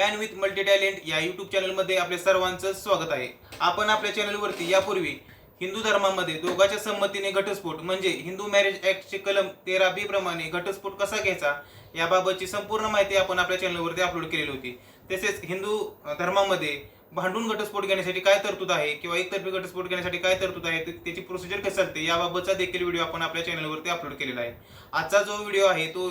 Man with multi talent या YouTube चॅनलमध्ये आपल्या सर्वांचं स्वागत आहे. आपण आपल्या चॅनलवरती यापूर्वी हिंदू धर्मामध्ये दोघांच्या संमतीने घटस्फोट म्हणजे हिंदू मॅरेज ऍक्टचे कलम तेरा बी प्रमाणे घटस्फोट कसा घ्यायचा याबाबतची संपूर्ण माहिती आपण आपल्या चॅनलवरती अपलोड केलेली होती. तसेच हिंदू धर्मामध्ये भांडून घटस्फोट घेण्यासाठी काय तरतूद आहे किंवा एकतर्फी घटस्फोट घेण्यासाठी काय तरतूद आहे त्याची प्रोसिजर कशी चालते याबाबतचा देखील व्हिडिओ आपण आपल्या चॅनलवरती अपलोड केलेला आहे. आजचा जो व्हिडिओ आहे तो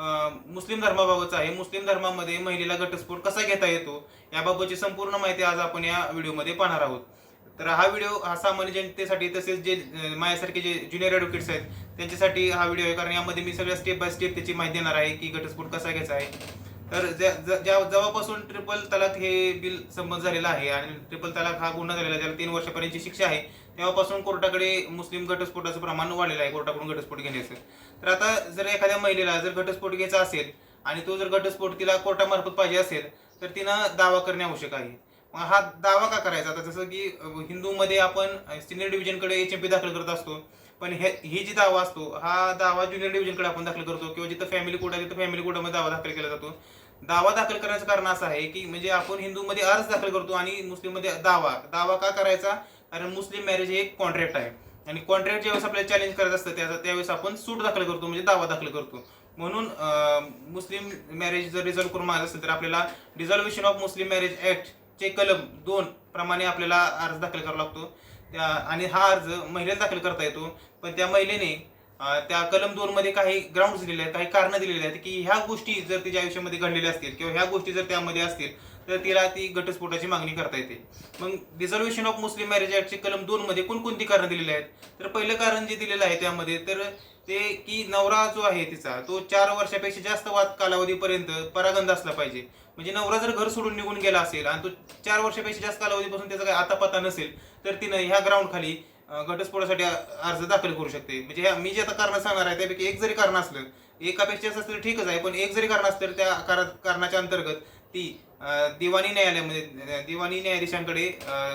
मुस्लिम धर्माबाबतचा आहे. मुस्लिम धर्मामध्ये महिलेला घटस्फोट कसा घेता येतो याबाबतची संपूर्ण माहिती आज आपण या व्हिडिओमध्ये पाहणार आहोत. तर हा व्हिडिओ हा सामान्य जनतेसाठी तसेच जे माझ्यासारखे जे ज्युनियर ॲडव्होकेट्स आहेत त्यांच्यासाठी हा व्हिडिओ आहे. कारण यामध्ये मी सगळ्या स्टेप बाय स्टेप त्याची माहिती देणार आहे की घटस्फोट कसा घ्यायचा आहे. तर ज्या- ज्या- जेव्हापासून ट्रिपल तलाक हे बिल संमत झालेलं आहे आणि ट्रिपल तलाक हा गुन्हा झालेला आहे त्याला तीन वर्षापर्यंतची शिक्षा आहे तेव्हापासून कोर्टाकडे मुस्लिम घटस्फोटाचं प्रमाण वाढलेलं आहे कोर्टाकडून घटस्फोट घेण्याचं. तर आता जर एखाद्या महिलेला जर घटस्फोट घ्यायचा असेल आणि तो जर घटस्फोट तिला कोर्टामार्फत पाहिजे असेल तर तिनं दावा करणे आवश्यक आहे. मग हा दावा का करायचा? आता जसं की हिंदूमध्ये आपण सिनियर डिव्हिजनकडे एच एम पी दाखल करत असतो. पण हे ही जी दावा असतो हा दावा ज्युनियर डिव्हिजनकडे आपण दाखल करतो किंवा जिथं फॅमिली कोर्ट आहे तिथं फॅमिली कोर्टामध्ये दावा दाखल केला जातो. दावा दाखल करण्याचं कारण असं आहे की म्हणजे आपण हिंदूमध्ये अर्ज दाखल करतो आणि मुस्लिममध्ये दावा. दावा का करायचा? कारण मुस्लिम मॅरेज हे एक कॉन्ट्रॅक्ट आहे. आणि कॉन्ट्रॅक्ट ज्यावेळेस आपल्याला चॅलेंज करत असतं त्याचा त्यावेळेस आपण सूट दाखल करतो म्हणजे दावा दाखल करतो. म्हणून मुस्लिम मॅरेज जर रिझॉल्व्ह करून मागत असेल तर आपल्याला dissolution of Muslim marriage act चे कलम दोन प्रमाणे आपल्याला अर्ज दाखल करावा लागतो. त्या आणि हा अर्ज महिलेला दाखल करता येतो. पण त्या महिलेने त्या कलम दोन मध्ये काही ग्राउंड दिलेले आहेत काही कारणं दिलेली आहेत की ह्या गोष्टी जर तिच्या आयुष्यामध्ये घडलेल्या असतील किंवा ह्या गोष्टी जर त्यामध्ये असतील तर तिला ती घटस्फोटाची मागणी करता येते. मग डिझॉल्वेशन ऑफ मुस्लिम मॅरेज ऍक्टचे कलम दोन मध्ये कोणकोणती कारण दिलेली आहेत? तर पहिलं कारण जे दिलेलं आहे त्यामध्ये तर ते की नवरा जो आहे तिचा तो चार वर्षापेक्षा जास्त वाद कालावधीपर्यंत परागंद असला पाहिजे. म्हणजे नवरा जर घर सोडून निघून गेला असेल आणि तो चार वर्षापेक्षा जास्त कालावधीपासून त्याचा काही पत्ता नसेल तर तिनं ह्या ग्राउंड खाली घटस्फोटासाठी अर्ज दाखल करू शकते. म्हणजे ह्या मी जे आता कारण सांगणार आहे त्यापैकी एक जरी कारण असलं एकापेक्षा जास्त असलं ठीकच आहे पण एक जरी कारण असलं त्या कारणाच्या अंतर्गत ती दिवाणी न्यायालयामध्ये म्हणजे, दिवाणी न्यायाधीशांकडे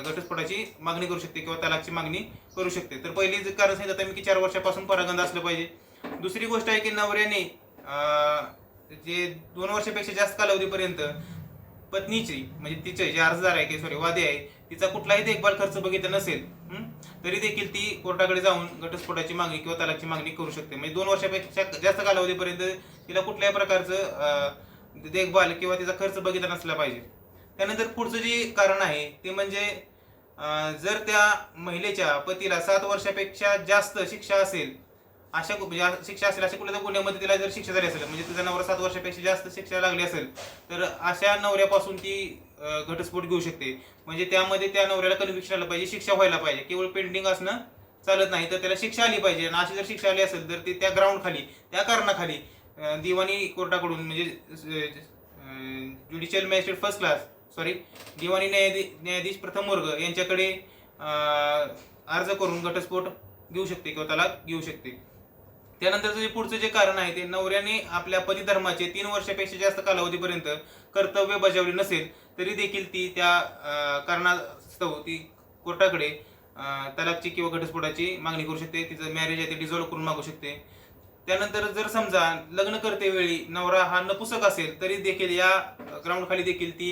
घटस्फोटाची मागणी करू शकते किंवा तलाकची मागणी करू शकते. तर पहिली कारण सांगितलं तर मी की चार वर्षापासून परागंध असलं पाहिजे. दुसरी गोष्ट आहे की नवऱ्याने जे दोन वर्षापेक्षा जास्त कालावधीपर्यंत पत्नीची म्हणजे तिचे जे अर्जदार आहे की सॉरी वादी आहे तिचा कुठलाही देखभाल खर्च बघितला नसेल तरी देखील ती कोर्टाकडे जाऊन घटस्फोटाची मागणी किंवा तलाकची मागणी करू शकते. म्हणजे दोन वर्षापेक्षा जास्त कालावधीपर्यंत तिला कुठल्याही प्रकारचं देखभाल किंवा तिचा खर्च बघितला नसला पाहिजे. त्यानंतर पुढचं जे कारण आहे ते म्हणजे जर त्या महिलेच्या पतीला सात वर्षापेक्षा जास्त शिक्षा असेल अशा कु- म्हणजे शिक्षा असेल अशा कुठल्या गुन्ह्यामध्ये तिला जर शिक्षा झाली असेल म्हणजे तिचा नवरा सात वर्षापेक्षा जास्त शिक्षा लागली असेल तर अशा नवऱ्यापासून ती घटस्फोट घेऊ शकते. म्हणजे त्यामध्ये त्या नवऱ्याला कन्व्हिक्शन आलं पाहिजे शिक्षा व्हायला पाहिजे. केवळ पेंडिंग असणं चालत नाही तर त्याला शिक्षा आली पाहिजे. आणि अशी जर शिक्षा आली असेल तर ती त्या ग्राउंड खाली त्या कारणाखाली दिवाणी कोर्टाकडून म्हणजे judicial magistrate first class sorry दिवाणी न्यायाधी न्यायाधीश प्रथम वर्ग यांच्याकडे अर्ज करून घटस्फोट घेऊ शकते किंवा त्याला घेऊ शकते. त्यानंतरचं जे पुढचं जे कारण आहे ते नवऱ्याने आपल्या पतिधर्माचे तीन वर्षापेक्षा जास्त कालावधीपर्यंत कर्तव्य बजावले नसेल तरी देखील ती त्या कारणास्तव ती कोर्टाकडे तलाकची किंवा घटस्फोटाची मागणी करू शकते. तिचं मॅरेज आहे ते डिझॉल्व्ह करून मागू शकते. त्यानंतर जर समजा लग्न करते वेळी नवरा हा नपुसक असेल तरी देखील या ग्राउंड खाली देखील ती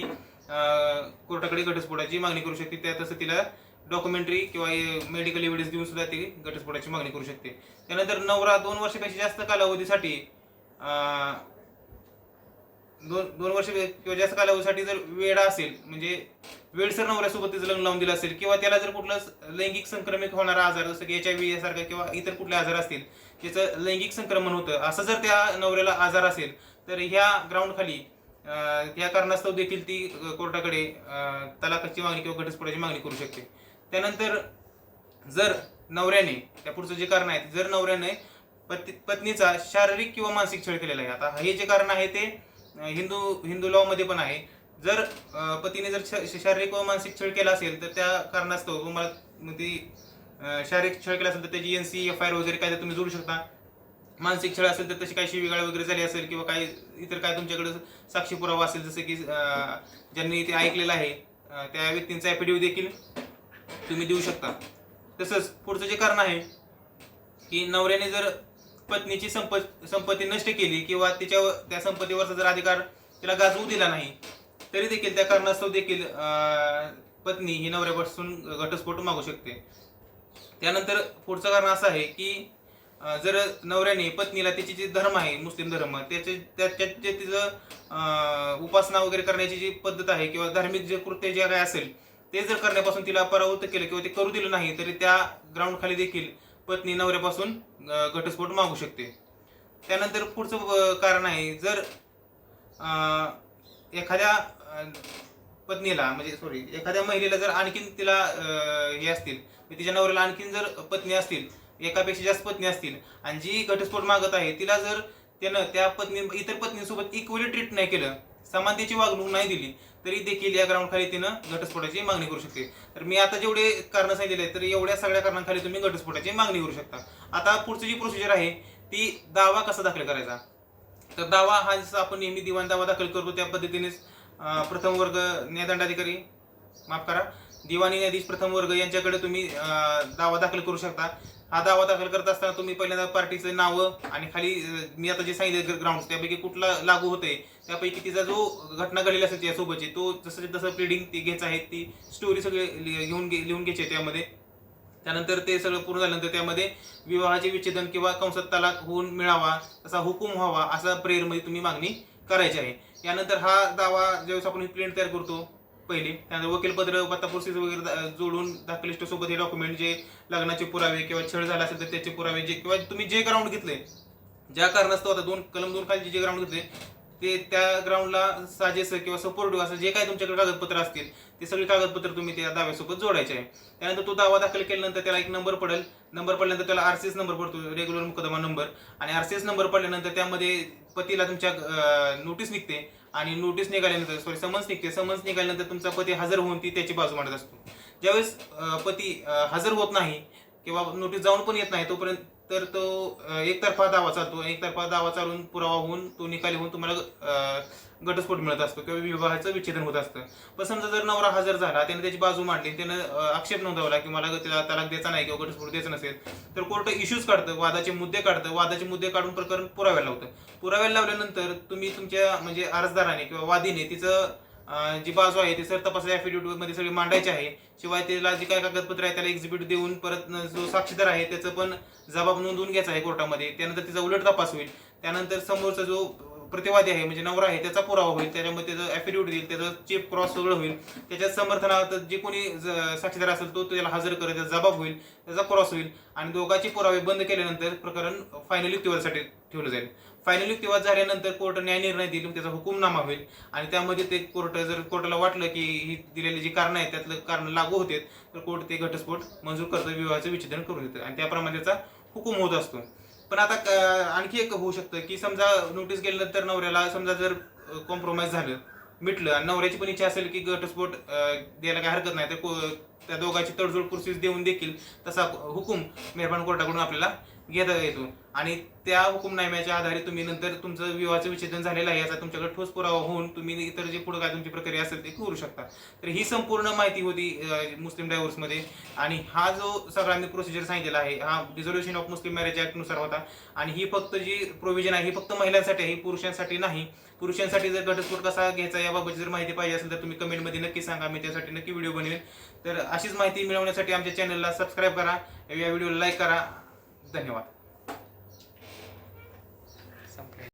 कोर्टाकडे घटस्फोटाची मागणी करू शकते. त्या तसं तिला डॉक्युमेंटरी किंवा मेडिकल एव्हिडन्स देऊन सुद्धा ती घटस्फोटाची मागणी करू शकते. त्यानंतर नवरा दोन वर्षापेक्षा जास्त कालावधीसाठी दोन दोन वर्ष किंवा जास्त कालावधीसाठी जर वेळा असेल म्हणजे वेळसर नवऱ्यासोबत तिचं लग्न लावून दिलं असेल किंवा त्याला जर कुठलं लैंगिक संक्रमित होणारा आजार जसं की एच आय व्ही सारखा किंवा इतर कुठले आजार असतील त्याचं लैंगिक संक्रमण होतं असं जर त्या नवऱ्याला आजार असेल तर ह्या ग्राउंडखाली या कारणास्तव देखील ती कोर्टाकडे तलाकाची मागणी किंवा घटस्फोटाची मागणी करू शकते. त्यानंतर जर नवऱ्याने त्या पुढचं जे कारण आहे जर नवऱ्याने पती पत्नीचा शारीरिक किंवा मानसिक छळ केलेला आहे आता हे जे कारण आहे ते हिंदू हिंदू लॉ मध्ये पण आहे. जर पतीने जर श- शारीरिक व मानसिक छळ केला असेल तर त्या कारणास्तव तुम्हाला ती शारीरिक छळ केला असेल तर त्याची N C F I R वगैरे काय तुम्ही जोडू शकता. मानसिक छळ असेल तर तशी काही शिवीगाळ वगैरे झाली असेल किंवा काही इतर काय तुमच्याकडे साक्षी पुरावा असेल जसं की ज्यांनी ते ऐकलेलं आहे त्या व्यक्तींचा एफिडेव्ह देखील तुम्ही देऊ शकता. तसंच पुढचं जे कारण आहे की नवऱ्याने जर पत्नीची संपत संपत्ती नष्ट केली किंवा तिच्या त्या संपत्तीवरचा जर अधिकार तिला गाजवू दिला नाही तरी देखील त्या कारणास्तव देखील पत्नी ही नवऱ्यापासून घटस्फोट मागू शकते. त्यानंतर पुढचं कारण असं आहे की जर नवऱ्याने पत्नीला तिची जी धर्म आहे मुस्लिम धर्म त्याचे त्याच्यात जे तिचं उपासना वगैरे करण्याची जी पद्धत आहे किंवा धार्मिक जे कृत्य जे काय असेल ते जर करण्यापासून तिला परावृत्त केलं किंवा ते करू दिलं नाही तरी त्या ग्राउंड खाली देखील पत्नी नवऱ्यापासून घटस्फोट मागू शकते. त्यानंतर पुढचं कारण आहे जर एखाद्या पत्नीला म्हणजे सॉरी एखाद्या महिलेला जर आणखीन तिला हे असतील म्हणजे तिच्या नवऱ्याला आणखीन जर पत्नी असतील एकापेक्षा जास्त पत्नी असतील आणि जी घटस्फोट मागत आहे तिला जर त्यानं त्या पत्नी इतर पत्नीसोबत इक्वली ट्रीट नाही केलं समानतेची वागणूक नाही दिली तरी देखील या ग्राउंडखाली तिनं घटस्फोटाची मागणी करू शकते. तर मी आता जेवढे कारण सांगितले तर एवढ्या सगळ्या कारणांखाली तुम्ही घटस्फोटाची मागणी करू शकता. आता पुढची जी प्रोसिजर आहे ती दावा कसा दाखल करायचा? तर दावा हा जसं आपण नेहमी दिवाण दावा दाखल करतो त्या पद्धतीनेच प्रथम वर्ग न्यायदंडाधिकारी माफ करा दिवाणी न्यायाधीश प्रथम वर्ग यांच्याकडे तुम्ही दावा दाखल करू शकता. हा दावा दाखल करत असताना तुम्ही पहिल्यांदा पार्टीचं नावं आणि खाली मी आता जे सांगितलं ग्राउंड त्यापैकी कुठला लागू होते त्यापैकी तिचा जो घटना घडलेली असेल त्यासोबतची तो जसं जसं प्रिडिंग ती घ्यायचं आहे ती स्टोरी सगळी लि- घेऊन घे- लिहून घ्यायची आहे त्यामध्ये. त्यानंतर ते सगळं पूर्ण झाल्यानंतर त्यामध्ये विवाहाचे विच्छेदन किंवा कंसात तलाक होऊन मिळावा तसा हुकूम व्हावा असा प्रेयरमध्ये तुम्ही मागणी करायची आहे. यानंतर हा दावा ज्यावेळेस आपण प्रिंट तयार करतो पहिले. त्यानंतर वकीलपत्र पत्ता प्रोसेस वगैरे जोडून दाखलिस्टसोबत हे डॉक्युमेंट जे लग्नाचे पुरावे किंवा छळ झाला असेल तर त्याचे पुरावे जे किंवा तुम्ही जे ग्राउंड घेतले ज्या कारणास्तव आता दोन कलम दोन खाली जे ग्राउंड घेतले ते त्या ग्राउंडला साजेसं किंवा सपोर्टिव्ह असं जे काही तुमच्याकडे कागदपत्र असतील ते सगळी कागदपत्र तुम्ही त्या दाव्यासोबत जोडायचे आहे. त्यानंतर तो दावा दाखल केल्यानंतर त्याला एक नंबर पडेल. नंबर पडल्यानंतर त्याला आर सी एस नंबर पडतो रेग्युलर मुकदमा नंबर आणि आर सी एस नंबर पडल्यानंतर त्यामध्ये पतीला तुमच्या नोटीस निघते. आणि नोटीस निघाल्यानंतर सॉरी समन्स निघते. समन्स निघाल्यानंतर तुमचा पती हजर होऊन ती त्याची बाजू मांडत असतो. ज्यावेळेस पती हजर होत नाही किंवा नोटीस जाऊन पण येत नाही तोपर्यंत तर तो एकतर्फा दावा चालतो. एकतर्फा दावा चालून पुरावा होऊन तो निकाली होऊन तुम्हाला घटस्फोट मिळत असतो किंवा विवाहाचं विच्छेदन होत असतं. पण समजा जर नवरा हजर झाला त्याने त्याची बाजू मांडली त्यानं आक्षेप नोंदवला की मला त्याला तलाक द्यायचा नाही किंवा घटस्फोट द्यायचा नसेल तर कोर्ट इश्यूज काढतं वादाचे मुद्दे काढतं वादाचे मुद्दे काढून प्रकरण पुराव्याला लावतं. पुराव्याला लावल्यानंतर तुम्ही तुमच्या म्हणजे अर्जदाराने किंवा वादीने तिचं जी बाजू आहे ती सर तपासमध्ये सगळी मांडायची आहे. शिवाय त्याला जे काय कागदपत्र आहे त्याला एक्झिबिट देऊन परत जो साक्षीदार आहे त्याचं पण जबाब नोंदवून घ्यायचा आहे कोर्टामध्ये. त्यानंतर तिचा उलट तपास होईल. त्यानंतर समोरचा जो प्रतिवादी आहे म्हणजे नवरा आहे त्याचा पुरावा होईल त्याच्यामध्ये त्याचं ॲफिडेविट देईल त्याचं चेप क्रॉस सगळं होईल त्याच्या समर्थनार्थ जे कोणी ज- साक्षीदार असेल तो त्याला हजर करेल त्याचा जबाब होईल त्याचा क्रॉस होईल आणि दोघांचे पुरावे बंद केल्यानंतर प्रकरण फायनल युक्तिवादासाठी ठेवलं जाईल. फायनल युक्तिवाद झाल्यानंतर कोर्ट न्याय निर्णय देईल त्याचा हुकुमनामा होईल आणि त्यामध्ये ते कोर्ट जर कोर्टाला वाटलं की ही दिलेली जी कारणं आहेत त्यातलं कारण लागू होते तर कोर्ट ते घटस्फोट मंजूर करतं विवाहाचं विच्छेदन करून देतं आणि त्याप्रमाणे त्याचा हुकूम होत असतो. पण आता क- आणखी एक होऊ शकतं की समजा नोटीस गेल्यानंतर नवऱ्याला समजा जर कॉम्प्रोमाइज झालं मिटलं आणि नवऱ्याची पण इच्छा असेल की घटस्फोट द्यायला काही हरकत नाही तर त्या दोघांची तडजोड प्रोसेस देऊन देखील तसा हुकूम मेहरबान कोर्टाकडून आपल्याला घेता येतो आणि त्या हुकुमनाम्याच्या आधारे तुम्ही नंतर तुमचं विवाहाचं विच्छेदन झालेलं आहे याचा तुमच्याकडे ठोस पुरावा होऊन तुम्ही इतर जे पुढे काय तुमची प्रक्रिया असेल ते करू शकता. तर ही संपूर्ण माहिती होती मुस्लिम डायव्हर्समध्ये. आणि हा जो सगळा मी प्रोसिजर सांगितलेला आहे हा रिझर्वेशन ऑफ मुस्लिम मॅरेज ऍक्टनुसार होता. आणि ही फक्त जी प्रोव्हिजन आहे ही फक्त महिलांसाठी आहे ही पुरुषांसाठी नाही. पुरुषांसाठी जर घटस्फोट कसा घ्यायचा याबाबत जर माहिती पाहिजे असेल तर तुम्ही कमेंटमध्ये नक्की सांगा मी त्यासाठी नक्की व्हिडिओ बनवेन. तर अशीच माहिती मिळवण्यासाठी आमच्या चॅनलला सबस्क्राईब करा. या व्हिडिओला लाईक करा. धन्यवाद.